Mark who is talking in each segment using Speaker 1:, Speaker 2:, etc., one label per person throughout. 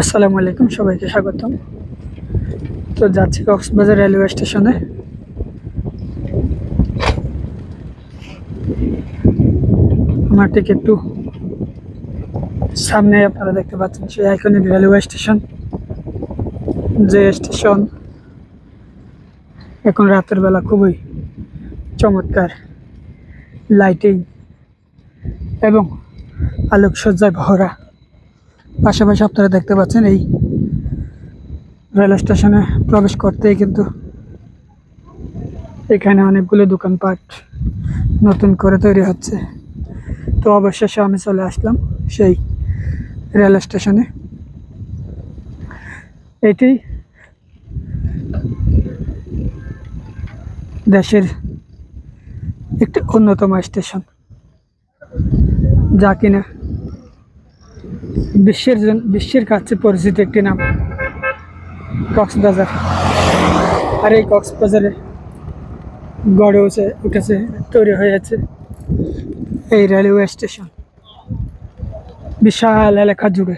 Speaker 1: আসসালামু আলাইকুম সবাইকে স্বাগতম। তো যাচ্ছি কক্সবাজার রেলওয়ে স্টেশনে। আমার ঠিক একটু সামনে আপনারা দেখতে পাচ্ছেন সেই আইকনিক রেলওয়ে স্টেশন। যে স্টেশন এখন রাতের বেলা খুবই চমৎকার লাইটিং এবং আলোকসজ্জায় ভরা। পাশাপাশি আপনারা দেখতে পাচ্ছেন এই রেল স্টেশনে প্রবেশ করতেই কিন্তু এখানে অনেকগুলো দোকানপাট নতুন করে তৈরি হচ্ছে। তো অবশেষে আমি চলে আসলাম সেই রেল স্টেশনে। এটি দেশের একটি অন্যতম স্টেশন, যা কিনা বিশ্বের বিশ্বের কাছে পরিচিত একটি নাম কক্সবাজার আর এই কক্সবাজারে গড়ে উঠে, উঠেছে, তৈরি হয়েছে এই রেলওয়ে স্টেশন বিশাল এলাকা জুড়ে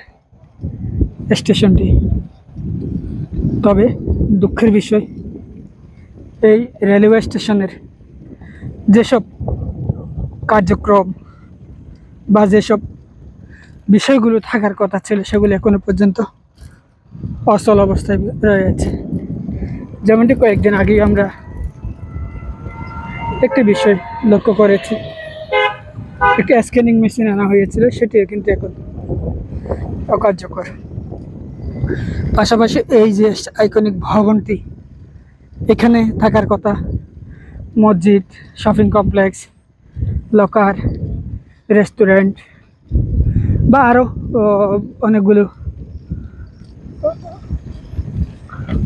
Speaker 1: স্টেশনটি। তবে দুঃখের বিষয়, এই রেলওয়ে স্টেশনের যেসব কার্যক্রম বা যেসব বিষয়গুলো থাকার কথা ছিল সেগুলো এখনও পর্যন্ত অচল অবস্থায় রয়েছে। যেমনটি কয়েকদিন আগেই আমরা একটি বিষয় লক্ষ্য করেছি। একটি স্ক্যানিং মেশিন আনা হয়েছিল, সেটিও কিন্তু এখন অকার্যকর। পাশাপাশি এই যে আইকনিক ভবনটি, এখানে থাকার কথা মসজিদ শপিং কমপ্লেক্স লকার রেস্টুরেন্ট বা আরও অনেকগুলো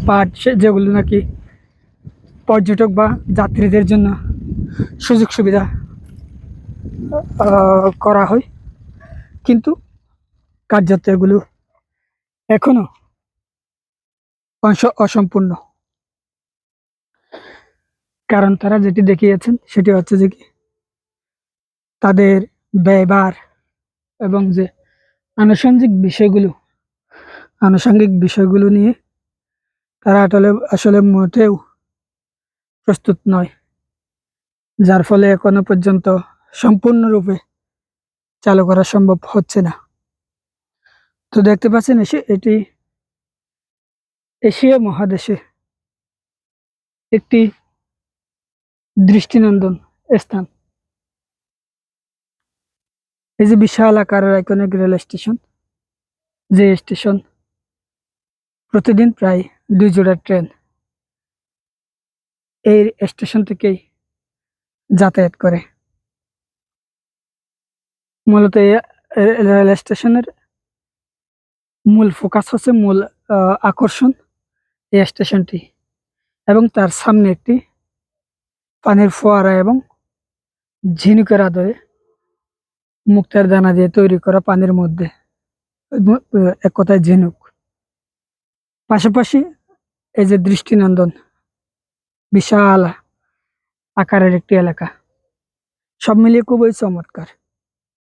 Speaker 1: পার্ট যেগুলো নাকি পর্যটক বা যাত্রীদের জন্য সুযোগ সুবিধা করা হয়। কিন্তু কার্যত এগুলো এখনও অস- অসম্পূর্ণ। কারণ তারা যেটি দেখিয়েছেন, সেটি হচ্ছে যে কি তাদের ব্যয়ভার এবং যে আনুষঙ্গিক বিষয়গুলো আনুষঙ্গিক বিষয়গুলো নিয়ে তারা আসলে আসলে মোটেও প্রস্তুত নয়। যার ফলে এখনও পর্যন্ত সম্পূর্ণরূপে চালু করা সম্ভব হচ্ছে না। তো দেখতে পাচ্ছেন, এসে, এটি এশিয়া মহাদেশে একটি দৃষ্টিনন্দন স্থান। এই যে বিশাল আকারের আইকনিক রেল স্টেশন যে স্টেশন প্রতিদিন প্রায় দুই জোড়া ট্রেন এই স্টেশন থেকেই যাতায়াত করে। মূলত রেল স্টেশনের মূল ফোকাস হচ্ছে মূল আকর্ষণ এই স্টেশনটি এবং তার সামনে একটি পানির ফোয়ারা এবং ঝিনুকের আদরে মুক্তার দানা দিয়ে তৈরি করা পানির মধ্যে। এক কথায় ঝিনুক। পাশাপাশি এই যে দৃষ্টিনন্দন, বিশাল আকারের একটি এলাকা। সব মিলিয়ে খুবই চমৎকার।